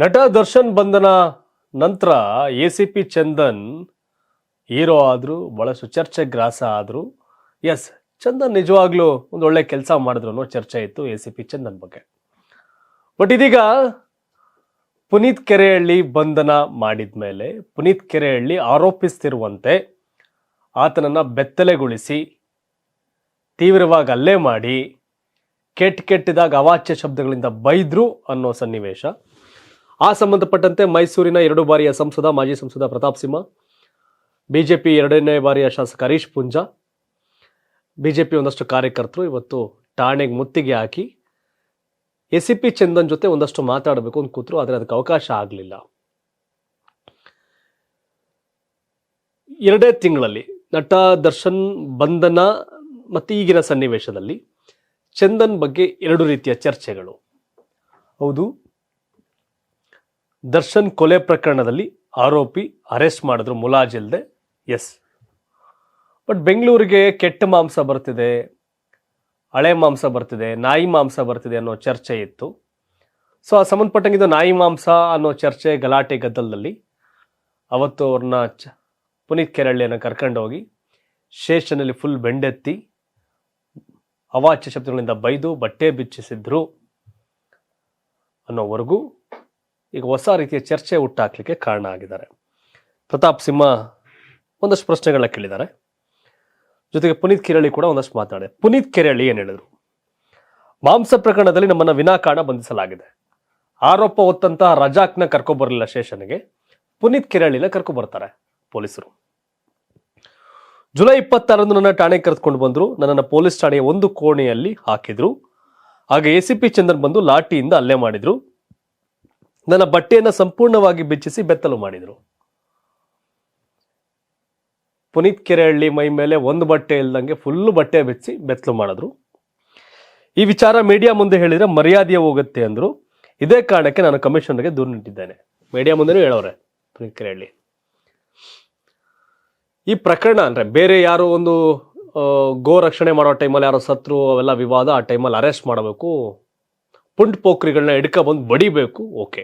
ನಟ ದರ್ಶನ್ ಬಂಧನ ನಂತರ A C P Chandan hero ಆದರೂ, ಬಹಳಷ್ಟು ಚರ್ಚೆ ಗ್ರಾಸ ಆದರು. ಎಸ್ ಚಂದನ್ ನಿಜವಾಗ್ಲೂ ಒಂದು ಒಳ್ಳೆ ಕೆಲಸ ಮಾಡಿದ್ರು ಅನ್ನೋ ಚರ್ಚೆ ಇತ್ತು ಎ ಸಿ ಪಿ ಚಂದನ್ ಬಗ್ಗೆ. ಬಟ್ ಇದೀಗ ಪುನೀತ್ ಕೆರೆಹಳ್ಳಿ ಬಂಧನ ಮಾಡಿದ್ಮೇಲೆ ಪುನೀತ್ ಕೆರೆಹಳ್ಳಿ ಆರೋಪಿಸ್ತಿರುವಂತೆ ಆತನನ್ನು ಬೆತ್ತಲೆಗೊಳಿಸಿ ತೀವ್ರವಾಗಿ ಹಲ್ಲೆ ಮಾಡಿ, ಕೆಟ್ಟ ಕೆಟ್ಟಿದಾಗ ಅವಾಚ್ಯ ಶಬ್ದಗಳಿಂದ ಬೈದ್ರು ಅನ್ನೋ ಸನ್ನಿವೇಶ. ಆ ಸಂಬಂಧಪಟ್ಟಂತೆ ಮೈಸೂರಿನ ಎರಡು ಬಾರಿಯ ಸಂಸದ, ಮಾಜಿ ಸಂಸದ ಪ್ರತಾಪ್ ಸಿಂಹ, ಬಿಜೆಪಿ ಎರಡನೇ ಬಾರಿಯ ಶಾಸಕ ಹರೀಶ್ ಪುಂಜಾ, ಬಿಜೆಪಿ ಒಂದಷ್ಟು ಕಾರ್ಯಕರ್ತರು ಇವತ್ತು ಠಾಣೆಗೆ ಮುತ್ತಿಗೆ ಹಾಕಿ ಎ ಸಿ ಪಿ ಚಂದನ್ ಜೊತೆ ಒಂದಷ್ಟು ಮಾತಾಡಬೇಕು ಅಂತ ಕೂತರು, ಆದರೆ ಅದಕ್ಕೆ ಅವಕಾಶ ಆಗಲಿಲ್ಲ. ಎರಡೇ ತಿಂಗಳಲ್ಲಿ ನಟ ದರ್ಶನ್ ಬಂಧನ ಮತ್ತು ಈಗಿನ ಸನ್ನಿವೇಶದಲ್ಲಿ ಚಂದನ್ ಬಗ್ಗೆ ಎರಡು ರೀತಿಯ ಚರ್ಚೆಗಳು. ಹೌದು ದರ್ಶನ್ ಕೊಲೆ ಪ್ರಕರಣದಲ್ಲಿ ಆರೋಪಿ ಅರೆಸ್ಟ್ ಮಾಡಿದ್ರು ಮುಲಾಜಿಲ್ದೆ ಎಸ್ ಬಟ್ ಬೆಂಗಳೂರಿಗೆ ಕೆಟ್ಟ ಮಾಂಸ ಬರ್ತಿದೆ, ಹಳೆ ಮಾಂಸ ಬರ್ತಿದೆ, ನಾಯಿ ಮಾಂಸ ಬರ್ತಿದೆ ಅನ್ನೋ ಚರ್ಚೆ ಇತ್ತು. ಸೊ ಆ ಸಂಬಂಧಪಟ್ಟಂಗೆ ಇದು ನಾಯಿ ಮಾಂಸ ಅನ್ನೋ ಚರ್ಚೆ ಗಲಾಟೆ ಗದ್ದಲದಲ್ಲಿ ಅವತ್ತು ಅವ್ರನ್ನ ಚ, ಪುನೀತ್ ಕೆರಳ್ಳಿಯನ್ನು ಕರ್ಕೊಂಡು ಹೋಗಿ ಸ್ಟೇಷನಲ್ಲಿ ಫುಲ್ ಬೆಂಡೆತ್ತಿ ಅವಾಚ್ಯ ಶಬ್ದಗಳಿಂದ ಬೈದು ಬಟ್ಟೆ ಬಿಚ್ಚಿಸಿದ್ರು ಅನ್ನೋವರೆಗೂ ಈಗ ಹೊಸ ರೀತಿಯ ಚರ್ಚೆ ಹುಟ್ಟಾಕ್ಲಿಕ್ಕೆ ಕಾರಣ ಆಗಿದ್ದಾರೆ. ಪ್ರತಾಪ್ ಸಿಂಹ ಒಂದಷ್ಟು ಪ್ರಶ್ನೆಗಳನ್ನ ಕೇಳಿದ್ದಾರೆ. ಜೊತೆಗೆ ಪುನೀತ್ ಕೆರಳಿ ಕೂಡ ಒಂದಷ್ಟು ಮಾತಾಡಿದೆ ಪುನೀತ್ ಕೆರಳಿ ಏನು ಹೇಳಿದ್ರು? ಮಾಂಸ ಪ್ರಕರಣದಲ್ಲಿ ನಮ್ಮನ್ನ ವಿನಾಕಾರಣ ಬಂಧಿಸಲಾಗಿದೆ. ಆರೋಪ ಹೊತ್ತಂತಹ ರಜಾಕ್ನ ಕರ್ಕೊಬರಲಿಲ್ಲ ಶೇಷನ್ಗೆ. ಪುನೀತ್ ಕಿರಳಿನ ಕರ್ಕೊಬರ್ತಾರೆ ಪೊಲೀಸರು. ಜುಲೈ ಇಪ್ಪತ್ತಾರರಂದು ನನ್ನ ಠಾಣೆಗೆ ಕರೆದುಕೊಂಡು ಬಂದ್ರು. ನನ್ನನ್ನು ಪೊಲೀಸ್ ಠಾಣೆಯ ಒಂದು ಕೋಣೆಯಲ್ಲಿ ಹಾಕಿದ್ರು. ಆಗ ಎ ಸಿ ಪಿ ಚಂದನ್ ಬಂದು ಲಾಠಿಯಿಂದ ಹಲ್ಲೆ ಮಾಡಿದ್ರು. ನನ್ನ ಬಟ್ಟೆಯನ್ನು ಸಂಪೂರ್ಣವಾಗಿ ಬಿಚ್ಚಿಸಿ ಬೆತ್ತಲು ಮಾಡಿದರು. ಪುನೀತ್ ಕೆರೆಹಳ್ಳಿ ಮೈ ಮೇಲೆ ಒಂದು ಬಟ್ಟೆ ಇಲ್ದಂಗೆ ಫುಲ್ಲು ಬಟ್ಟೆ ಬಿಚ್ಚಿ ಬೆತ್ತಲು ಮಾಡಿದ್ರು. ಈ ವಿಚಾರ ಮೀಡಿಯಾ ಮುಂದೆ ಹೇಳಿದರೆ ಮರ್ಯಾದೆಯ ಹೋಗುತ್ತೆ ಅಂದರು. ಇದೇ ಕಾರಣಕ್ಕೆ ನಾನು ಕಮಿಷನರ್ಗೆ ದೂರು ನೀಡಿದ್ದೇನೆ. ಮೀಡಿಯಾ ಮುಂದೆನೂ ಹೇಳೋರೆ ಪುನೀತ್ ಕೆರೆಹಳ್ಳಿ. ಈ ಪ್ರಕರಣ ಅಂದರೆ ಬೇರೆ ಯಾರೋ ಒಂದು ಗೋ ರಕ್ಷಣೆ ಮಾಡೋ ಟೈಮಲ್ಲಿ ಯಾರೋ ಸತ್ರು ಅವೆಲ್ಲ ವಿವಾದ ಆ ಟೈಮಲ್ಲಿ ಅರೆಸ್ಟ್ ಮಾಡಬೇಕು. ಪುಂಟ್ ಪೋಖ್ರಿಗಳನ್ನ ಹಿಡ್ಕ ಬಂದು ಬಡಿಬೇಕು. ಓಕೆ.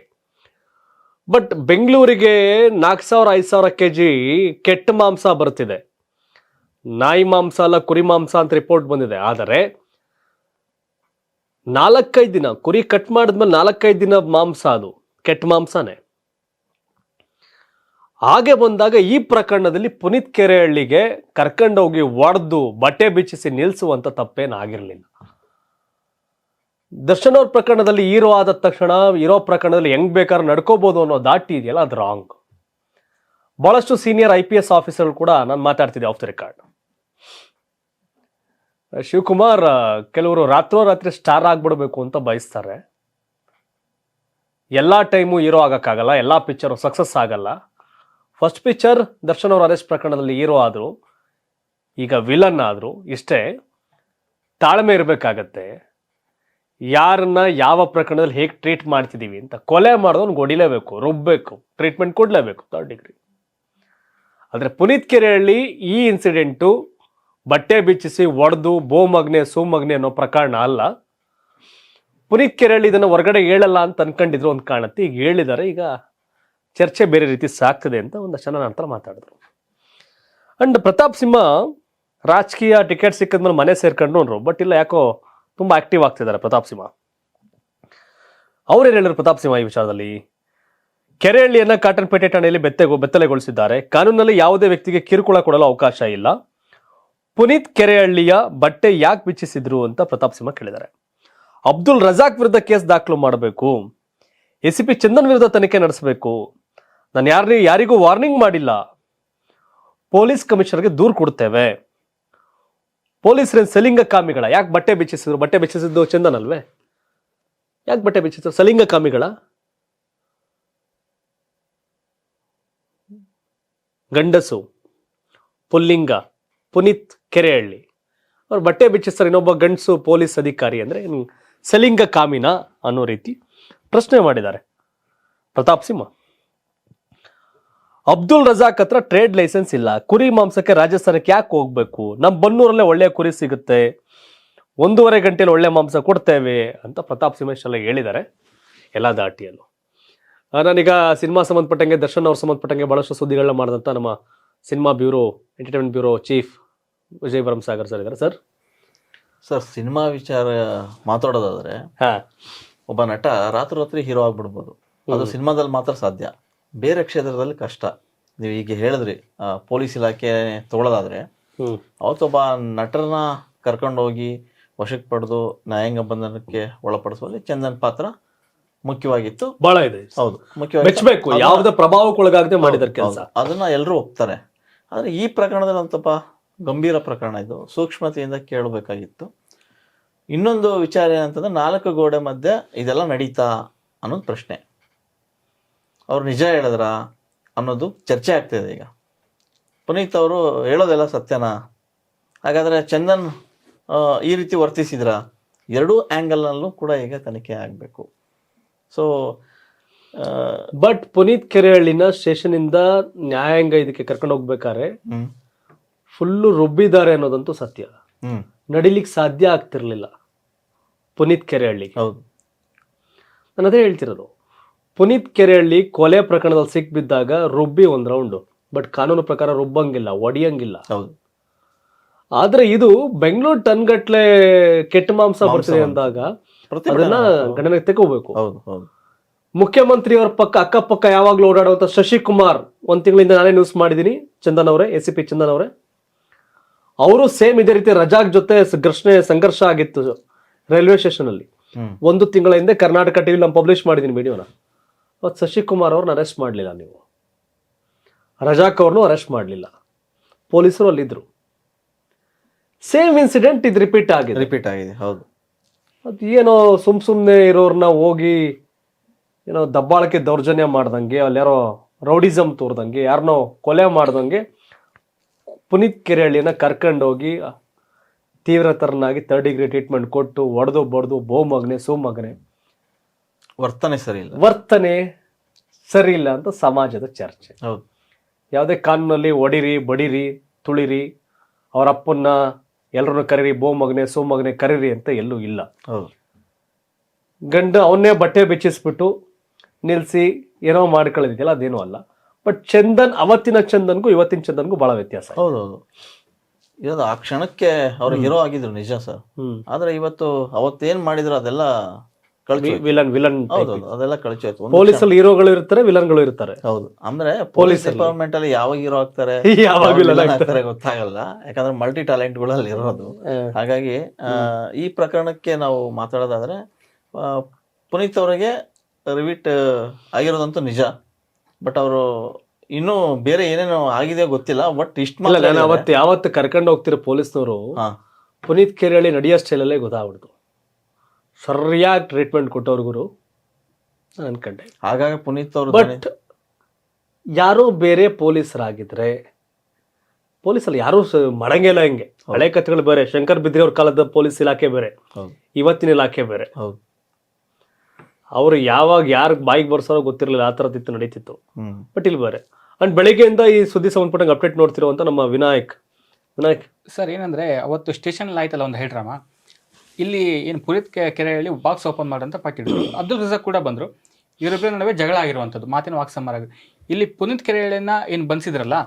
ಬಟ್ ಬೆಂಗಳೂರಿಗೆ ನಾಲ್ಕು ಸಾವಿರ ಐದು ಸಾವಿರ ಕೆ ಜಿ ಕೆಟ್ಟ ಮಾಂಸ ಬರ್ತಿದೆ ನಾಯಿ ಮಾಂಸ ಅಲ್ಲ, ಕುರಿ ಮಾಂಸ ಅಂತ ರಿಪೋರ್ಟ್ ಬಂದಿದೆ. ಆದರೆ ನಾಲ್ಕೈದು ದಿನ, ಕುರಿ ಕಟ್ ಮಾಡಿದ್ಮೇಲೆ ನಾಲ್ಕೈದು ದಿನ ಮಾಂಸ ಅದು, ಕೆಟ್ಟ ಮಾಂಸನೇ. ಹಾಗೆ ಬಂದಾಗ ಈ ಪ್ರಕರಣದಲ್ಲಿ ಪುನೀತ್ ಕೆರೆಹಳ್ಳಿಗೆ ಕರ್ಕೊಂಡೋಗಿ ಒಡೆದು ಬಟ್ಟೆ ಬಿಚ್ಚಿಸಿ ನಿಲ್ಲಿಸುವಂತ ತಪ್ಪೇನಾಗಿರ್ಲಿಲ್ಲ. ದರ್ಶನ್ ಅವ್ರ ಪ್ರಕರಣದಲ್ಲಿ ಹೀರೋ ಆದ ತಕ್ಷಣ ಇರೋ ಪ್ರಕರಣದಲ್ಲಿ ಹೆಂಗ್ ಬೇಕಾದ್ರೆ ನಡ್ಕೋಬಹುದು ಅನ್ನೋ ದಾಟಿ ಇದೆಯಲ್ಲ, ಅದು ರಾಂಗ್ ಬಹಳಷ್ಟು senior I P S officer ಕೂಡ ನಾನು ಮಾತಾಡ್ತಿದ್ದೆ ಆಫ್ ದ ರೆಕಾರ್ಡ್ ಶಿವಕುಮಾರ್ ಕೆಲವರು ರಾತ್ರೋರಾತ್ರಿ ಸ್ಟಾರ್ ಆಗ್ಬಿಡ್ಬೇಕು ಅಂತ ಬಯಸ್ತಾರೆ. ಎಲ್ಲ ಟೈಮು ಹೀರೋ ಆಗೋಕ್ಕಾಗಲ್ಲ, ಎಲ್ಲ ಪಿಕ್ಚರು ಸಕ್ಸಸ್ ಆಗಲ್ಲ. ಫಸ್ಟ್ ಪಿಕ್ಚರ್ ದರ್ಶನ್ ಅವ್ರ ಅರೆಸ್ಟ್ ಪ್ರಕರಣದಲ್ಲಿ ಹೀರೋ ಆದ್ರು, ಈಗ ವಿಲನ್ ಆದ್ರು, ಇಷ್ಟೇ. ತಾಳ್ಮೆ ಇರಬೇಕಾಗತ್ತೆ. ಯಾರನ್ನ ಯಾವ ಪ್ರಕರಣದಲ್ಲಿ ಹೇಗೆ ಟ್ರೀಟ್ ಮಾಡ್ತಿದ್ದೀವಿ ಅಂತ ಕೊಲೆ ಮಾಡಿದವ್ನು ಹೊಡಿಲೇಬೇಕು, ರುಬ್ಬೇಕು ಟ್ರೀಟ್ಮೆಂಟ್ ಕೊಡಲೇಬೇಕು ಥರ್ಡ್ ಡಿಗ್ರಿ ಆದರೆ ಪುನೀತ್ ಕೆರೆಹಳ್ಳಿ ಈ ಇನ್ಸಿಡೆಂಟು ಬಟ್ಟೆ ಬಿಚ್ಚಿಸಿ ಒಡೆದು ಬೋಮಗ್ನೆ ಸೋಮಗ್ನೆ ಅನ್ನೋ ಪ್ರಕರಣ ಅಲ್ಲ. ಪುನೀತ್ ಕೆರೆಹಳ್ಳಿ ಇದನ್ನು ಹೊರಗಡೆ ಹೇಳಲ್ಲ ಅಂತ ಅನ್ಕೊಂಡಿದ್ರು ಒಂದು ಕಾಣುತ್ತೆ ಈಗ ಹೇಳಿದ್ದಾರೆ. ಈಗ ಚರ್ಚೆ ಬೇರೆ ರೀತಿ ಸಾಕ್ತದೆ ಅಂತ ಒಂದಷ್ಟು ಕ್ಷಣ ನಂತರ ಮಾತಾಡಿದ್ರು. ಅಂಡ್ ಪ್ರತಾಪ್ ಸಿಂಹ ರಾಜಕೀಯ ಟಿಕೆಟ್ ಸಿಕ್ಕಿದ್ಮೇಲೆ ಮನೆ ಸೇರ್ಕೊಂಡ್ರು ಬಟ್ ಇಲ್ಲ, ಯಾಕೋ ತುಂಬಾ ಆಕ್ಟಿವ್ ಆಗ್ತಿದ್ದಾರೆ ಪ್ರತಾಪ್ ಸಿಂಹ. ಅವ್ರೇನು ಹೇಳಿದ್ರು ಪ್ರತಾಪ್ ಸಿಂಹ ಈ ವಿಚಾರದಲ್ಲಿ? ಕೆರೆಹಳ್ಳಿಯನ್ನ ಕಾಟನ್ಪೇಟೆ ಠಾಣೆಯಲ್ಲಿ ಬೆತ್ತೆ ಬೆತ್ತಲೆಗೊಳಿಸಿದ್ದಾರೆ. ಕಾನೂನಲ್ಲಿ ಯಾವುದೇ ವ್ಯಕ್ತಿಗೆ ಕಿರುಕುಳ ಕೊಡಲು ಅವಕಾಶ ಇಲ್ಲ. ಪುನೀತ್ ಕೆರೆಹಳ್ಳಿಯ ಬಟ್ಟೆ ಯಾಕೆ ಬಿಚ್ಚಿಸಿದ್ರು ಅಂತ ಪ್ರತಾಪ್ ಸಿಂಹ ಕೇಳಿದ್ದಾರೆ. ಅಬ್ದುಲ್ ರಜಾಕ್ ವಿರುದ್ಧ ಕೇಸ್ ದಾಖಲು ಮಾಡಬೇಕು. ಎ ಸಿ ಪಿ ಚಂದನ್ ವಿರುದ್ಧ ತನಿಖೆ ನಡೆಸಬೇಕು. ನಾನು ಯಾರೇ ಯಾರಿಗೂ ವಾರ್ನಿಂಗ್ ಮಾಡಿಲ್ಲ. ಪೊಲೀಸ್ ಕಮಿಷನರ್ಗೆ ದೂರು ಕೊಡ್ತೇವೆ. ಪೊಲೀಸರೇನು ಸಲಿಂಗ ಕಾಮಿಗಳ? ಯಾಕೆ ಬಟ್ಟೆ ಬೆಚ್ಚಿಸಿದ್ರು? ಬಟ್ಟೆ ಬೆಚ್ಚಿಸಿದ್ದು ಚಂದನಲ್ವೇ? ಯಾಕೆ ಬಟ್ಟೆ ಬಿಚ್ಚಿಸಿದ್ರು? ಸಲಿಂಗ ಕಾಮಿಗಳ? ಗಂಡಸು, ಪುಲ್ಲಿಂಗ, ಪುನೀತ್ ಕೆರೆಹಳ್ಳಿ. ಅವ್ರು ಬಟ್ಟೆ ಬಿಚ್ಚಿಸ್ತಾರೆ. ಇನ್ನೊಬ್ಬ ಗಂಡಸು ಪೊಲೀಸ್ ಅಧಿಕಾರಿ ಅಂದ್ರೆ ಸಲಿಂಗ ಕಾಮಿನ ಅನ್ನೋ ರೀತಿ ಪ್ರಶ್ನೆ ಮಾಡಿದ್ದಾರೆ. ಪ್ರತಾಪ್ ಸಿಂಹ. ಅಬ್ದುಲ್ ರಜಾಕ್ ಹತ್ರ ಟ್ರೇಡ್ ಲೈಸೆನ್ಸ್ ಇಲ್ಲ. ಕುರಿ ಮಾಂಸಕ್ಕೆ ರಾಜಸ್ಥಾನಕ್ಕೆ ಯಾಕೆ ಹೋಗ್ಬೇಕು? ನಮ್ಮ ಬನ್ನೂರಲ್ಲೇ ಒಳ್ಳೆ ಕುರಿ ಸಿಗುತ್ತೆ. ಒಂದೂವರೆ ಗಂಟೆಯಲ್ಲಿ ಒಳ್ಳೆ ಮಾಂಸ ಕೊಡ್ತೇವೆ ಅಂತ ಪ್ರತಾಪ್ ಸಿಂಹೇಶ್ ಎಲ್ಲ ಹೇಳಿದ್ದಾರೆ. ಎಲ್ಲ ದಾಟಿಯಲ್ಲೂ. ನಾನೀಗ ಸಿನಿಮಾ ಸಂಬಂಧಪಟ್ಟಂಗೆ ದರ್ಶನ್ ಅವ್ರ ಸಂಬಂಧಪಟ್ಟಂಗೆ ಬಹಳಷ್ಟು ಸುದ್ದಿಗಳನ್ನ ಮಾಡಿದಂಥ ನಮ್ಮ cinema bureau entertainment bureau chief Vijay Sagar sir ಇದ್ದಾರೆ. ಸರ್ ಸರ್ ಸಿನಿಮಾ ವಿಚಾರ ಮಾತಾಡೋದಾದ್ರೆ ಹಾಂ. ಒಬ್ಬ ನಟ ರಾತ್ರಿ ರಾತ್ರಿ ಹೀರೋ ಆಗ್ಬಿಡ್ಬೋದು. ಅದು ಸಿನಿಮಾದಲ್ಲಿ ಮಾತ್ರ ಸಾಧ್ಯ. ಬೇರೆ ಕ್ಷೇತ್ರದಲ್ಲಿ ಕಷ್ಟ. ನೀವು ಈಗ ಹೇಳಿದ್ರಿ ಪೊಲೀಸ್ ಇಲಾಖೆ ತಗೊಳ್ಳೋದಾದ್ರೆ ಅವತ್ತೊಬ್ಬ ನಟರನ್ನ ಕರ್ಕೊಂಡೋಗಿ ವಶಕ್ಕೆ ಪಡೆದು ನ್ಯಾಯಾಂಗ ಬಂಧನಕ್ಕೆ ಒಳಪಡಿಸುವಲ್ಲಿ ಚಂದನ್ ಪಾತ್ರ ಮುಖ್ಯವಾಗಿತ್ತು. ಬಹಳ ಇದೆ. ಹೌದು ಮುಖ್ಯವಾಗಿ ಯಾವ್ದೇ ಪ್ರಭಾವಕ್ಕೊಳಗಾಗದೆ ಮಾಡಿದ ಕೆಲಸ. ಅದನ್ನ ಎಲ್ಲರೂ ಒಪ್ತಾರೆ. ಆದ್ರೆ ಈ ಪ್ರಕರಣದಲ್ಲಿ ಒಂದು ಸ್ವಲ್ಪ ಗಂಭೀರ ಪ್ರಕರಣ ಇದು. ಸೂಕ್ಷ್ಮತೆಯಿಂದ ಕೇಳಬೇಕಾಗಿತ್ತು. ಇನ್ನೊಂದು ವಿಚಾರ ಏನಂತಂದ್ರೆ ನಾಲ್ಕು ಗೋಡೆ ಮಧ್ಯೆ ಇದೆಲ್ಲ ನಡೀತಾ ಅನ್ನೋದು ಪ್ರಶ್ನೆ. ಅವ್ರು ನಿಜ ಹೇಳಿದ್ರ ಅನ್ನೋದು ಚರ್ಚೆ ಆಗ್ತಾಯಿದೆ ಈಗ. ಪುನೀತ್ ಅವರು ಹೇಳೋದೆಲ್ಲ ಸತ್ಯನಾ? ಹಾಗಾದ್ರೆ ಚಂದನ್ ಈ ರೀತಿ ವರ್ತಿಸಿದ್ರ? ಎರಡೂ ಆ್ಯಂಗಲ್ನಲ್ಲೂ ಕೂಡ ಈಗ ತನಿಖೆ ಆಗಬೇಕು. ಸೊ ಬಟ್ ಪುನೀತ್ ಕೆರೆಹಳ್ಳಿನ ಸ್ಟೇಷನಿಂದ ನ್ಯಾಯಾಂಗ ಇದಕ್ಕೆ ಕರ್ಕೊಂಡು ಹೋಗ್ಬೇಕಾದ್ರೆ ಫುಲ್ಲು ರುಬ್ಬಿದ್ದಾರೆ ಅನ್ನೋದಂತೂ ಸತ್ಯ. ನಡಿಲಿಕ್ಕೆ ಸಾಧ್ಯ ಆಗ್ತಿರ್ಲಿಲ್ಲ ಪುನೀತ್ ಕೆರೆಹಳ್ಳಿ ಹೌದು. ನಾನು ಅದೇ ಹೇಳ್ತಿರೋದು. ಪುನೀತ್ ಕೆರೆಹಳ್ಳಿ ಕೊಲೆ ಪ್ರಕರಣದಲ್ಲಿ ಸಿಕ್ಬಿದ್ದಾಗ ರುಬ್ಬಿ ಒಂದು ರೌಂಡು. ಬಟ್ ಕಾನೂನು ಪ್ರಕಾರ ರುಬ್ಬಂಗಿಲ್ಲ ಒಡಿಯಂಗಿಲ್ಲ. ಹೌದು. ಆದ್ರೆ ಇದು ಬೆಂಗಳೂರು ಟನ್ಗಟ್ಲೆ ಕೆಟ್ಟ ಮಾಂಸ ಬರ್ತದೆ ಅಂದಾಗ ಅದನ್ನ ಗಣನೆಗೆ ತಗೋಬೇಕು ಹೌದು ಹೌದು. ಮುಖ್ಯಮಂತ್ರಿಯವರ ಪಕ್ಕ ಅಕ್ಕಪಕ್ಕ ಯಾವಾಗ್ಲೂ ಓಡಾಡುವಂತ ಶಶಿಕುಮಾರ್ ಒಂದ್ ತಿಂಗಳಿಂದ ನಾನೇ ನ್ಯೂಸ್ ಮಾಡಿದೀನಿ ಚಂದನ್ ಅವರೇ ಎಸ್ ಸಿ ಪಿ ಚಂದನ್ ಅವರೇ. ಅವರು ಸೇಮ್ ಇದೇ ರೀತಿ ರಜಾಕ್ ಜೊತೆ ಘರ್ಷಣೆ ಸಂಘರ್ಷ ಆಗಿತ್ತು ರೈಲ್ವೆ ಸ್ಟೇಷನ್ ಅಲ್ಲಿ ಒಂದು ತಿಂಗಳ ಹಿಂದೆ ಕರ್ನಾಟಕ ಟಿವಿ ನಾನು ಪಬ್ಲಿಷ್ ಮಾಡಿದೀನಿ ವಿಡಿಯೋನ ಅವತ್ತು ಶಶಿಕುಮಾರ್ ಅವ್ರನ್ನ ಅರೆಸ್ಟ್ ಮಾಡಲಿಲ್ಲ ನೀವು. ರಜಾಕ್ ಅವ್ರನ್ನೂ ಅರೆಸ್ಟ್ ಮಾಡಲಿಲ್ಲ. ಪೊಲೀಸರು ಅಲ್ಲಿದ್ದರು ಸೇಮ್ ಇನ್ಸಿಡೆಂಟ್ ಇದು ರಿಪೀಟ್ ಆಗಿದೆ. ರಿಪೀಟ್ ಆಗಿದೆ ಹೌದು. ಅದು ಏನೋ ಸುಮ್ ಸುಮ್ಮನೆ ಇರೋರನ್ನ ಹೋಗಿ ಏನೋ ದಬ್ಬಾಳಕೆ ದೌರ್ಜನ್ಯ ಮಾಡ್ದಂಗೆ ಅಲ್ಲಿ ಯಾರೋ ರೌಡಿಸಮ್ ತೋರ್ದಂಗೆ ಯಾರನ್ನೋ ಕೊಲೆ ಮಾಡ್ದಂಗೆ ಪುನೀತ್ ಕೆರೆಹಳ್ಳಿನ ಕರ್ಕೊಂಡೋಗಿ ತೀವ್ರತರನಾಗಿ ಥರ್ಡ್ ಡಿಗ್ರಿ ಟ್ರೀಟ್ಮೆಂಟ್ ಕೊಟ್ಟು ಒಡೆದು ಬಡ್ದು ಬೋಮಗ್ನೆ ಸೋಮಗ್ನೆ ವರ್ತನೆ ಸರಿ ಇಲ್ಲ. ವರ್ತನೆ ಸರಿ ಇಲ್ಲ ಅಂತ ಸಮಾಜದ ಚರ್ಚೆ. ಹೌದು. ಯಾವುದೇ ಕಾನೂನಲ್ಲಿ ಒಡಿರಿ ಬಡಿರಿ ತುಳಿರಿ ಅವರ ಅಪ್ಪನ್ನ ಎಲ್ಲರನ್ನು ಕರೀರಿ ಬೋ ಮಗನೆ ಸೋ ಮಗನೆ ಕರೀರಿ ಅಂತ ಎಲ್ಲೂ ಇಲ್ಲ. ಹೌದು. ಗಂಡ ಅವನ್ನೇ ಬಟ್ಟೆ ಬೆಚ್ಚಿಸ್ಬಿಟ್ಟು ನಿಲ್ಲಿಸಿ ಏನೋ ಮಾಡ್ಕೊಳ್ಳೋದಿದೆಯಲ್ಲ ಅದೇನೂ ಅಲ್ಲ. ಬಟ್ ಚಂದನ್ ಅವತ್ತಿನ ಚಂದನ್ಗೂ ಇವತ್ತಿನ ಚಂದನ್ಗೂ ಬಹಳ ವ್ಯತ್ಯಾಸ ಹೌದೌದು. ಹೌದು ಹೌದು ಆ ಕ್ಷಣಕ್ಕೆ ಅವ್ರು ಹೀರೋ ಆಗಿದ್ರು ನಿಜ ಸರ್. ಹ್ಮ್. ಆದ್ರೆ ಇವತ್ತು ಅವತ್ತೇನ್ ಮಾಡಿದ್ರು ಅದೆಲ್ಲ ವಿಲನ್ ವಿಲನ್ ಹೌದು ಅದೆಲ್ಲ ಕಳ್ಚಿ ಆಯ್ತು ಪೊಲೀಸ್ ಪೊಲೀಸಲ್ಲಿ ಹೀರೋಗಳು ಇರ್ತಾರೆ ವಿಲನ್ಗಳು ಇರ್ತಾರೆ. ಹೌದು. ಅಂದ್ರೆ ಪೊಲೀಸ್ ಡಿಪಾರ್ಟ್ಮೆಂಟ್ ಅಲ್ಲಿ ಯಾವಾಗ ಹೀರೋ ಆಗ್ತಾರೆ ಯಾವಾಗ villain ಆಗ್ತಾರೆ ಗೊತ್ತಾಗಲ್ಲ. ಯಾಕಂದ್ರೆ ಮಲ್ಟಿ ಟ್ಯಾಲೆಂಟ್ಗಳಲ್ಲಿ ಇರೋದು ಹಾಗಾಗಿ ಈ ಪ್ರಕರಣಕ್ಕೆ ನಾವು ಮಾತಾಡೋದಾದ್ರೆ ಪುನೀತ್ ಅವರಿಗೆ ರಿವಿಟ್ ಆಗಿರೋದಂತೂ ನಿಜ. ಬಟ್ ಅವರು ಇನ್ನು ಬೇರೆ ಏನೇನೋ ಆಗಿದೆ ಗೊತ್ತಿಲ್ಲ. ಬಟ್ ಇಷ್ಟ ಅವತ್ತು ಯಾವತ್ತು ಕರ್ಕೊಂಡು ಹೋಗ್ತಿರೋ ಪೊಲೀಸ್ನವರು ಪುನೀತ್ ಕೇರಳಿ ನಡೆಯೋ ಸ್ಟೈಲಲ್ಲೇ ಗೊತ್ತಾಗ್ಬಿಡ್ತು. ಸರಿಯಾಗಿ ಟ್ರೀಟ್ಮೆಂಟ್ ಕೊಟ್ಟವ್ರಿಗೂ ನಾನು ಅನ್ಕೊಂಡೆ ಹಾಗಾಗಿ ಪುನೀತ್ ಅವರು ಬಟ್ ಯಾರೋ ಬೇರೆ ಪೊಲೀಸರಾಗಿದ್ರೆ ಪೊಲೀಸಲ್ಲಿ ಯಾರು ಮಾಡಂಗಿಲ್ಲ ಹಿಂಗೆ. ಹಳೆ ಕಥೆಗಳು ಬೇರೆ ಶಂಕರ್ ಬಿದ್ರಿ ಅವ್ರ ಕಾಲದ ಪೊಲೀಸ್ ಇಲಾಖೆ ಬೇರೆ. ಇವತ್ತಿನ ಇಲಾಖೆ ಬೇರೆ. ಅವ್ರು ಅವರು ಯಾವಾಗ ಯಾರು ಬಾಯಿಗೆ ಬರ್ಸೋ ಗೊತ್ತಿರಲಿಲ್ಲ ಆ ಥರದಿತ್ತು ನಡೀತಿತ್ತು. ಬಟ್ ಇಲ್ಲಿ ಬೇರೆ. ಅಂಡ್ ಬೆಳಿಗ್ಗೆಯಿಂದ ಈ ಸುದ್ದಿ ಸಂಬಂಧಪಟ್ಟಂಗೆ ಅಪ್ಡೇಟ್ ನೋಡ್ತಿರೋ ಅಂತ ನಮ್ಮ ವಿನಾಯಕ್. ವಿನಾಯಕ್. ಸರ್ ಏನಂದ್ರೆ ಅವತ್ತು ಸ್ಟೇಷನ್ ಆಯ್ತಲ್ಲ ಒಂದು ಹೇಳ್ರಮ್ಮ ಇಲ್ಲಿ ಏನು ಪುನೀತ್ ಕೆರೆಹಳ್ಳಿ ಬಾಕ್ಸ್ ಓಪನ್ ಮಾಡಂತ ಪಟ್ಟಿದ್ರು ಅಬ್ದುಲ್ ರಜಾಕ್ ಕೂಡ ಬಂದರು. ಇವರಿಬ್ಬರ ನಡುವೆ ಜಗಳ ಆಗಿರುವಂಥದ್ದು ಮಾತಿನ ವಾಕ್ಸಮರ ಇಲ್ಲಿ ಪುನೀತ್ ಕೆರೆಹಳ್ಳಿನ ಏನು ಬಂದಿದ್ರಲ್ಲ,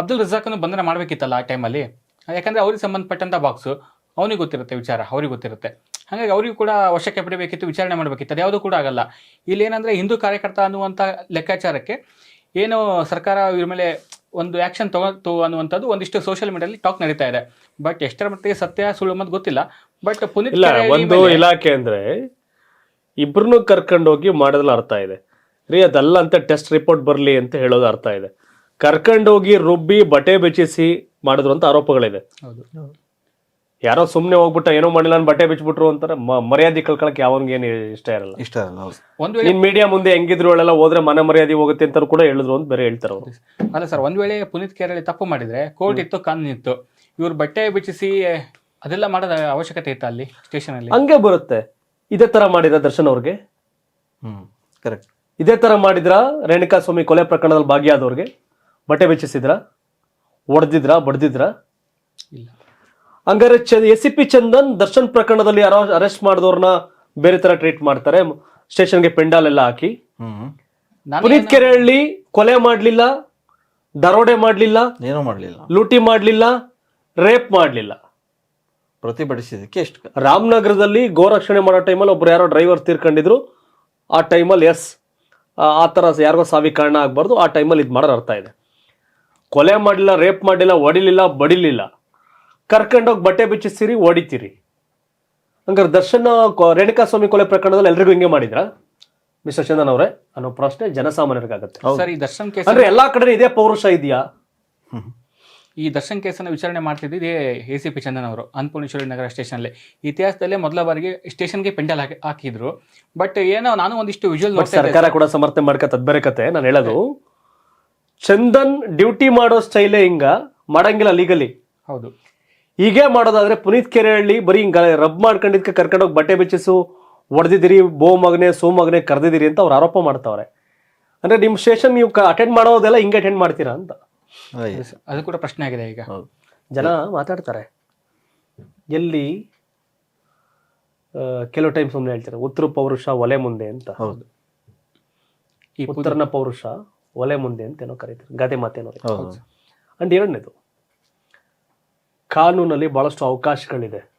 ಅಬ್ದುಲ್ ರಜಾಕನ್ನು ಬಂಧನ ಮಾಡಬೇಕಿತ್ತಲ್ಲ ಆ ಟೈಮಲ್ಲಿ ಯಾಕಂದರೆ ಅವ್ರಿಗೆ ಸಂಬಂಧಪಟ್ಟಂಥ ಬಾಕ್ಸು ಅವನಿಗೆ ಗೊತ್ತಿರುತ್ತೆ ವಿಚಾರ, ಅವ್ರಿಗೆ ಗೊತ್ತಿರುತ್ತೆ. ಹಾಗಾಗಿ ಅವರಿಗೂ ಕೂಡ ವಶಕ್ಕೆ ಪಡಿಬೇಕಿತ್ತು, ವಿಚಾರಣೆ ಮಾಡಬೇಕಿತ್ತು, ಅದು ಯಾವುದೂ ಕೂಡ ಆಗಲ್ಲ. ಇಲ್ಲಿ ಏನಂದ್ರೆ ಹಿಂದೂ ಕಾರ್ಯಕರ್ತ ಅನ್ನುವಂಥ ಲೆಕ್ಕಾಚಾರಕ್ಕೆ ಏನು ಸರ್ಕಾರ ಇವ್ರ ಮೇಲೆ ಒಂದು ಆ್ಯಕ್ಷನ್ ತಗೋತು ಅನ್ನುವಂಥದ್ದು ಒಂದಿಷ್ಟು ಸೋಷಿಯಲ್ ಮೀಡಿಯಲ್ಲಿ ಟಾಕ್ ನಡೀತಾ ಇದೆ. ಬಟ್ ಎಷ್ಟರ ಮಟ್ಟಿಗೆ ಸತ್ಯ ಸುಳ್ಳು ಅನ್ನೋದು ಗೊತ್ತಿಲ್ಲ. ಬಟ್ ಪುನೀತ್ ಇಲ್ಲ ಒಂದು ಮೇಲೆ- ಇಲಾಖೆ ಅಂದ್ರೆ ಇಬ್ರನ್ನೂ ಕರ್ಕೊಂಡೋಗಿ ಮಾಡೋದ್ರಲ್ಲಿ ಅರ್ಥ ಇದೆ. ರೀ ಅದಲ್ಲ ಅಂತ ಟೆಸ್ಟ್ ರಿಪೋರ್ಟ್ ಬರಲಿ ಅಂತ ಹೇಳೋದು ಅರ್ಥ ಇದೆ. ಕರ್ಕೊಂಡೋಗಿ ರುಬ್ಬಿ ಬಟ್ಟೆ ಬೆಚ್ಚಿಸಿ ಮಾಡಿದ್ರು ಅಂತ ಆರೋಪಗಳಿದೆ. ಹೌದು. ಯಾರೋ ಸುಮ್ಮನೆ ಹೋಗ್ಬಿಟ್ಟ ಏನೋ ಮಾಡಿಲ್ಲ ನಾನು ಬಟ್ಟೆ ಬಿಚ್ಬಿಟ್ರು ಅಂತಾರೆ. ಮ- ಮರ್ಯಾದೆ ಕಳ್ಕೊಳಕ್ಕೆ ಯಾವನ್ಗೇನು ಇಷ್ಟ ಇರಲ್ಲ. ಇಷ್ಟ ಇರಲ್ಲ ಹೌದು. ಒಂದ್ ವೇಳೆ ನಿನ್ ಮೀಡಿಯಾ ಮುಂದೆ ಹೆಂಗಿದ್ರು ಅಲ್ಲೆಲ್ಲ ಹೋದ್ರೆ ಮನೆ ಮರ್ಯಾದೆ ಹೋಗುತ್ತೆ ಅಂತ ಕೂಡ ಹೇಳಿದ್ರು ಅಂತ ಬೇರೆ ಹೇಳ್ತಾರೆ ಅವರು. ಅಲ್ಲ ಸರ್ ಒಂದ್ ವೇಳೆ ಪುನೀತ್ ಕೇರಳಿ ತಪ್ಪು ಮಾಡಿದ್ರೆ ಕೋರ್ಟ್ ಇತ್ತು ಕಾನೂನು ಇತ್ತು ಇವ್ರು ಬಟ್ಟೆ ಬಿಚ್ಚಿಸಿ ಅದೆಲ್ಲ ಮಾಡೋದ ಅವಶ್ಯಕತೆ ಇತ್ತ ಅಲ್ಲಿ ಸ್ಟೇಷನ್ ಅಲ್ಲಿ ಹಂಗೆ ಬರುತ್ತೆ. ಇದೇ ತರ ಮಾಡಿದ್ರ ದರ್ಶನ್ ಅವ್ರಿಗೆ? ಹ್ಮ್ ಕರೆಕ್ಟ್ ಇದೇ ತರ ಮಾಡಿದ್ರ ರೇಣುಕಾ ಸ್ವಾಮಿ ಕೊಲೆ ಪ್ರಕರಣದಲ್ಲಿ ಭಾಗಿಯಾದವ್ರಿಗೆ? ಬಟ್ಟೆ ಬಿಚ್ಚಿಸಿದ್ರ? ಹೊಡೆದಿದ್ರ ಬಡ್ದಿದ್ರ? ಇಲ್ಲ. ಹಂಗಾರೆ S C P Chandan Darshan ಪ್ರಕರಣದಲ್ಲಿ ಯಾರೋ ಅರೆಸ್ಟ್ ಮಾಡಿದವ್ರನ್ನ ಬೇರೆ ತರ ಟ್ರೀಟ್ ಮಾಡ್ತಾರೆ. ಸ್ಟೇಷನ್ಗೆ ಪೆಂಡಾಲ್ ಎಲ್ಲ ಹಾಕಿ. ಪುನೀತ್ ಕೆರೆಹಳ್ಳಿ ಕೊಲೆ ಮಾಡ್ಲಿಲ್ಲ ದರೋಡೆ ಮಾಡ್ಲಿಲ್ಲ ಏನೂ ಮಾಡಲಿಲ್ಲ. ಲೂಟಿ ಮಾಡ್ಲಿಲ್ಲ ರೇಪ್ ಮಾಡ್ಲಿಲ್ಲ. ಪ್ರತಿಭಟಿಸಿದಕ್ಕೆ ಎಷ್ಟು ರಾಮನಗರದಲ್ಲಿ ಗೋರಕ್ಷಣೆ ಮಾಡೋ ಟೈಮಲ್ಲಿ ಒಬ್ರು ಯಾರೋ ಡ್ರೈವರ್ ತೀರ್ಕೊಂಡಿದ್ರು. ಆ ಟೈಮಲ್ಲಿ ಎಸ್ ಆ ಥರ ಯಾರಿಗೋ ಸಾವಿ ಕಾರಣ ಆಗ್ಬಾರ್ದು. ಆ ಟೈಮಲ್ಲಿ ಇದು ಮಾಡೋರು ಅರ್ಥ ಇದೆ. ಕೊಲೆ ಮಾಡಲಿಲ್ಲ ರೇಪ್ ಮಾಡಲಿಲ್ಲ ಹೊಡಿಲಿಲ್ಲ ಬಡಿಲಿಲ್ಲ. ಕರ್ಕೊಂಡೋಗಿ ಬಟ್ಟೆ ಬಿಚ್ಚಿಸ್ತೀರಿ ಓಡಿತೀರಿ. ಹಂಗಾರೆ ದರ್ಶನ ರೇಣುಕಾ ಸ್ವಾಮಿ ಕೊಲೆ ಪ್ರಕರಣದಲ್ಲಿ ಎಲ್ರಿಗೂ ಹಿಂಗೆ ಮಾಡಿದ್ರ? ಮಿಸ್ಟರ್ ಚಂದನ್ ಅವರೇ ಅನ್ನೋ ಪ್ರಶ್ನೆ ಜನಸಾಮಾನ್ಯರಿಗಾಗುತ್ತೆ. ಸರ್ ಈ ದರ್ಶನ್ ಕೇಸ್ ಅಂದ್ರೆ ಎಲ್ಲಾ ಕಡೆ ಇದೇ ಪೌರುಷ ಇದೆಯಾ? ಈ ದರ್ಶನ್ ಕೇಸನ್ನು ವಿಚಾರಣೆ ಮಾಡ್ತಿದ್ದೆ ಎ ಸಿ ಪಿ ಚಂದನ್ ಅವರು ಅನ್ನಪೂರ್ಣೇಶ್ವರಿ ನಗರ ಸ್ಟೇಷನಲ್ಲಿ ಇತಿಹಾಸದಲ್ಲೇ ಮೊದಲ ಬಾರಿಗೆ ಸ್ಟೇಷನ್ಗೆ ಪೆಂಡಲ್ ಹಾಕಿ ಹಾಕಿದ್ರು. ಬಟ್ ಏನೋ ನಾನು ಒಂದಿಷ್ಟು ವಿಜುವಲ್ ಸರ್ಕಾರ ಕೂಡ ಸಮರ್ಥನೆ ಮಾಡ್ಕತ್ ಅದ್ ಬೇರೆ ಕತೆ ನಾನು ಹೇಳೋದು. ಚಂದನ್ ಡ್ಯೂಟಿ ಮಾಡೋ ಸ್ಟೈಲೇ ಹಿಂಗ ಮಾಡಂಗಿಲ್ಲ ಲೀಗಲಿ ಹೌದು. ಹೀಗೆ ಮಾಡೋದಾದ್ರೆ ಪುನೀತ್ ಕೆರೆಹಳ್ಳಿ ಬರೀ ಹಿಂಗ ರಬ್ ಮಾಡ್ಕೊಂಡಿದ್ಕೆ ಕರ್ಕೊಂಡೋಗಿ ಬಟ್ಟೆ ಬೆಚ್ಚಿಸು ಹೊಡೆದಿದ್ದೀರಿ ಬೋ ಮಗನೆ ಸೋ ಮಗನೆ ಕರೆದಿದ್ದೀರಿ ಅಂತ ಅವ್ರು ಆರೋಪ ಮಾಡ್ತಾವ್ರೆ. ಅಂದ್ರೆ ನಿಮ್ ಸ್ಟೇಷನ್ ನೀವು ಅಟೆಂಡ್ ಮಾಡೋದೆಲ್ಲ ಹಿಂಗೆ ಅಟೆಂಡ್ ಮಾಡ್ತೀರಾ ಅಂತ. ಅದು ಕೂಡ ಪ್ರಶ್ನೆ ಆಗಿದೆ ಈಗ. ಜನ ಮಾತಾಡ್ತಾರೆ. ಎಲ್ಲಿ ಕೆಲವು ಟೈಮ್ ಸುಮ್ಮನೆ ಹೇಳ್ತಾರೆ ಉತ್ತರ ಪೌರುಷ ಒಲೆ ಮುಂದೆ ಅಂತ. ಹೌದು. ಈ ಉತ್ತರನ ಪೌರುಷ ಒಲೆ ಮುಂದೆ ಅಂತ ಏನೋ ಕರೀತಾರೆ ಗಾದೆ ಮಾತೇನೋ. ಹೌದು. ಅಂಡ್ ಎರಡನೇದು ಕಾನೂನಲ್ಲಿ ಬಹಳಷ್ಟು ಅವಕಾಶಗಳಿದೆ.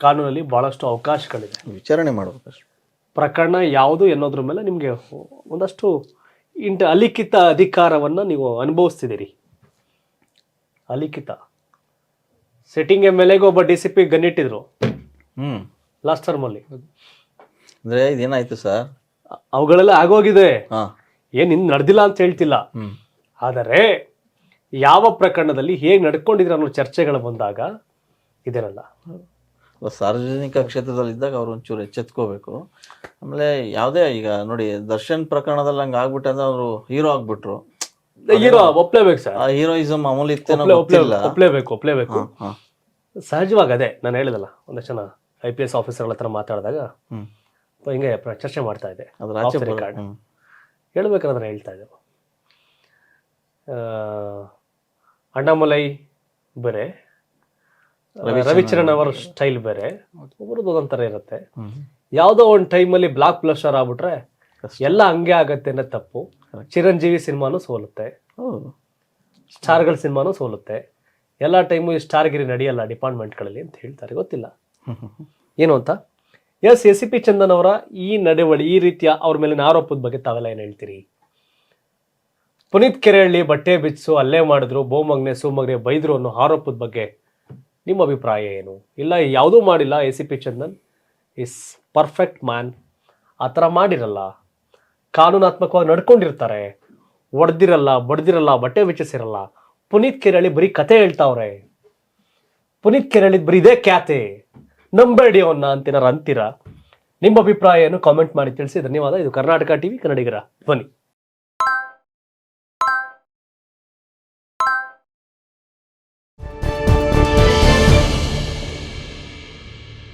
ಕಾನೂನಲ್ಲಿ ಬಹಳಷ್ಟು ಅವಕಾಶಗಳಿದೆ. ವಿಚಾರಣೆ ಮಾಡಬೇಕು ಪ್ರಕರಣ ಯಾವುದು ಎನ್ನೋದ್ರ ಮೇಲೆ ನಿಮಗೆ ಒಂದಷ್ಟು ಇಂಟ ಅಲಿಖಿತ ಅಧಿಕಾರವನ್ನು ನೀವು ಅನುಭವಿಸ್ತಿದ್ದೀರಿ. ಅಲಿಖಿತ. ಸೆಟ್ಟಿಂಗ್ ಎಂ ಎಲ್ ಎಗೆ ಒಬ್ಬ ಡಿ ಸಿ ಪಿ ಗನ್ನಿಟ್ಟಿದ್ರು. ಹ್ಞೂ ಲಾಸ್ಟ್ ಟರ್ಮಲ್ಲಿ. ಅಂದರೆ ಇದೇನಾಯಿತು ಸರ್? ಅವುಗಳೆಲ್ಲ ಆಗೋಗಿದೆ. ಹಾಂ. ಏನು ಇನ್ನು ನಡೆದಿಲ್ಲ ಅಂತ ಹೇಳ್ತಿಲ್ಲ. ಆದರೆ ಯಾವ ಪ್ರಕರಣದಲ್ಲಿ ಹೇಗೆ ನಡ್ಕೊಂಡಿದ್ರು ಅನ್ನೋ ಚರ್ಚೆಗಳು ಬಂದಾಗ ಇದಿರಲ್ಲ. ಸಾರ್ವಜನಿಕ ಕ್ಷೇತ್ರದಲ್ಲಿದ್ದಾಗ ಅವ್ರು ಒಂಚೂರು ಎಚ್ಚೆತ್ಕೋಬೇಕು. ಆಮೇಲೆ ಯಾವುದೇ ಈಗ ನೋಡಿ ದರ್ಶನ್ ಪ್ರಕರಣದಲ್ಲಿ ಹಂಗೆ ಆಗ್ಬಿಟ್ಟಂದ್ರೆ ಅವರು ಹೀರೋ ಆಗ್ಬಿಟ್ರು. ಹೀರೋ ಒಪ್ಲೇಬೇಕು ಸರ್. ಹೀರೋಯಿಸಮ್ ಮಾಮೂಲಿ ಒಪ್ಲೇಬೇಕು ಒಪ್ಲೇಬೇಕು. ಸಹಜವಾಗಿ ಅದೇ ನಾನು ಹೇಳಿದಲ್ಲ ಒಂದಷ್ಟು ಜನ ಐ ಪಿ ಎಸ್ ಆಫೀಸರ್ಗಳ ಹತ್ರ ಮಾತಾಡಿದಾಗ ಹಿಂಗೆ ಚರ್ಚೆ ಮಾಡ್ತಾ ಇದೆ. ಅದ್ರ. ಹೇಳ್ಬೇಕಾದ್ರೆ ಹೇಳ್ತಾ ಇದ್ದೆ ಆ, ಅಣ್ಣಾಮಲೈ ಬೇರೆ ರವಿಚರಣ್ ಅವರ ಸ್ಟೈಲ್ ಬೇರೆ. ಒಬ್ಬರದ್ದು ಒಂಥರ ಇರುತ್ತೆ. ಯಾವುದೋ ಒಂದು ಟೈಮಲ್ಲಿ ಬ್ಲಾಕ್ ಪ್ಲಸ್ಟರ್ ಆಗ್ಬಿಟ್ರೆ ಎಲ್ಲ ಹಂಗೆ ಆಗತ್ತೆ ಅನ್ನೋ ತಪ್ಪು. ಚಿರಂಜೀವಿ ಸಿನಿಮಾನು ಸೋಲುತ್ತೆ. ಸ್ಟಾರ್ಗಳ ಸಿನಿಮಾನು ಸೋಲುತ್ತೆ. ಎಲ್ಲ ಟೈಮು ಈ ಸ್ಟಾರ್ಗಿರಿ ನಡೆಯಲ್ಲ ಡಿಪಾರ್ಟ್ಮೆಂಟ್ಗಳಲ್ಲಿ ಅಂತ ಹೇಳ್ತಾರೆ ಗೊತ್ತಿಲ್ಲ. ಏನು ಅಂತ? S S C P Chandan ಅವರ ಈ ನಡವಳಿ ಈ ರೀತಿಯ ಅವ್ರ ಮೇಲಿನ ಆರೋಪದ ಬಗ್ಗೆ ತಾವೆಲ್ಲ ಏನು ಹೇಳ್ತೀರಿ? ಪುನೀತ್ ಕೆರೆಹಳ್ಳಿ ಬಟ್ಟೆ ಬಿಚ್ಚು, ಅಲ್ಲೇ ಮಾಡಿದ್ರು, ಬೋಮಗ್ನೆ, ಸೋಮಗ್ನೆ ಬೈದ್ರು ಅನ್ನೋ ಆರೋಪದ ಬಗ್ಗೆ ನಿಮ್ಮ ಅಭಿಪ್ರಾಯ ಏನು? ಇಲ್ಲ, ಯಾವುದೂ ಮಾಡಿಲ್ಲ A C P Chandan is perfect man ಆ ಥರ ಮಾಡಿರಲ್ಲ. ಕಾನೂನಾತ್ಮಕವಾಗಿ ನಡ್ಕೊಂಡಿರ್ತಾರೆ. ಒಡೆದಿರಲ್ಲ, ಬಡ್ದಿರಲ್ಲ, ಬಟ್ಟೆ ಬಿಚ್ಚಿಸಿರಲ್ಲ. ಪುನೀತ್ ಕೆರೆಹಳ್ಳಿ ಬರೀ ಕತೆ ಹೇಳ್ತಾವ್ರೆ. ಪುನೀತ್ ಕೆರೆಹಳ್ಳಿ ಬರೀ ಇದೇ ಖ್ಯಾತೆ. ನಂಬೇಡಿ ಅವನ್ನ ಅಂತೇನಾರು ಅಂತೀರಾ ನಿಮ್ಮ ಅಭಿಪ್ರಾಯ ಏನು ಕಾಮೆಂಟ್ ಮಾಡಿ ತಿಳಿಸಿ ಧನ್ಯವಾದ ಇದು ಕರ್ನಾಟಕ ಟಿವಿ ಕನ್ನಡಿಗರ ಧ್ವನಿ.